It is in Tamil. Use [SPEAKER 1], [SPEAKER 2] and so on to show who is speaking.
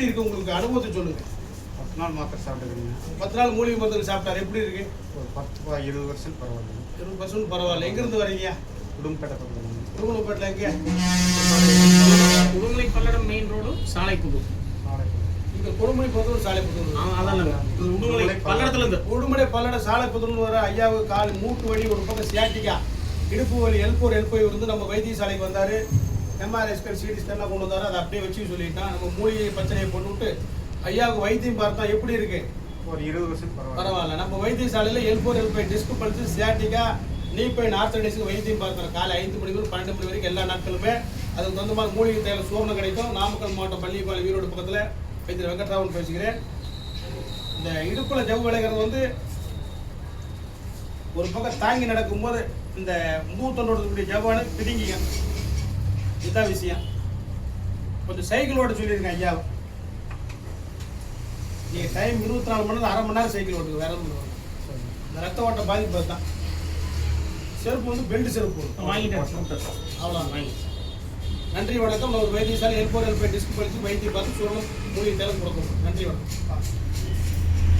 [SPEAKER 1] எப்படி இருக்கு உங்களுக்கு அனுபவத்தை சொல்லுங்க.
[SPEAKER 2] பத்து நாள் மாத்திரை சாப்பிட்டுக்கிறீங்க.
[SPEAKER 1] பத்து நாள் மூலிகை மருந்து சாப்பிட்டாரு எப்படி இருக்கு?
[SPEAKER 2] ஒரு பத்து இருபது வருஷம் பரவாயில்ல.
[SPEAKER 1] இருபது பர்சன்ட் பரவாயில்ல. எங்கிருந்து வரீங்க?
[SPEAKER 2] குடும்பப்பேட்டை பக்கத்தில்
[SPEAKER 1] திருமணப்பேட்டில் எங்க?
[SPEAKER 3] உடுமலை பல்லடம் மெயின் ரோடு சாலைக்குது
[SPEAKER 2] நாளைக்கு
[SPEAKER 1] இங்க கொடுமுடி புதூர் சாலை புதூர்
[SPEAKER 3] அதான். உடுமலை பல்லடத்துல இருந்து
[SPEAKER 1] உடுமலை பல்லட சாலை புதூர்னு வர ஐயாவுக்கு கால் மூட்டு வலி ஒரு பக்கம் சியாட்டிக்கா. இடுப்பு வலி எல்போர் எல்போய் இருந்து நம்ம வைத்தியசாலைக்கு வந்தாரு. எம்ஆர்ஐ ஸ்கேன் சிடி ஸ்கேன்லாம் கொண்டு வந்தாரு. அதை அப்படியே வச்சு சொல்லிட்டான். நம்ம மூலிகை பிரச்சனையை போட்டு விட்டு ஐயாவுக்கு வைத்தியம் பார்த்தா எப்படி இருக்கு?
[SPEAKER 2] ஒரு இருபது வருஷம் பரவாயில்ல.
[SPEAKER 1] நம்ம வைத்தியசாலையில் L four L five disc bulge sciatica நீ போய் நார்த்தடிஸ்க்கு வைத்தியம் பார்க்குறோம் காலை ஐந்து மணி முதல் பன்னெண்டு மணி வரைக்கும் எல்லா நாட்களுமே அதுக்கு தகுந்த மாதிரி மூலிகை தேவை சோர்ணம் கிடைக்கும். நாமக்கல் மாவட்டம் பள்ளிப்பாளையம் ஈரோடு பக்கத்தில் வைத்தியர் வெங்கட்ராமன் பேசுகிறேன். இந்த இடுப்புல ஜவு விளைகிறது வந்து ஒரு பக்கம் தாங்கி நடக்கும்போது இந்த மூத்தொண்டோட ஜவானு பிடிங்கிங்க இதுதான் விஷயம். கொஞ்சம் சைக்கிள் ஓட்ட சொல்லியிருக்கேன் ஐயா. நீங்க டைம் இருபத்தி நாலு மணி நேரம் அரை மணி நேரம் சைக்கிள் ஓட்டுங்க வேற ஒன்றும். இந்த ரத்த ஓட்ட பாதிப்பு தான் செருப்பு வந்து பெல்ட் செருப்பு.
[SPEAKER 3] வாங்கிட்டேன்.
[SPEAKER 1] அவ்வளோ
[SPEAKER 3] வாங்கி
[SPEAKER 1] நன்றி வணக்கம். ஒரு வைத்தியசாலை எல்போர் எல்பை டிஸ்க் பழிச்சு வைத்தியம் பார்த்து சொல்லணும் மூலிகை தேவை கொடுக்கணும். நன்றி வணக்கம்.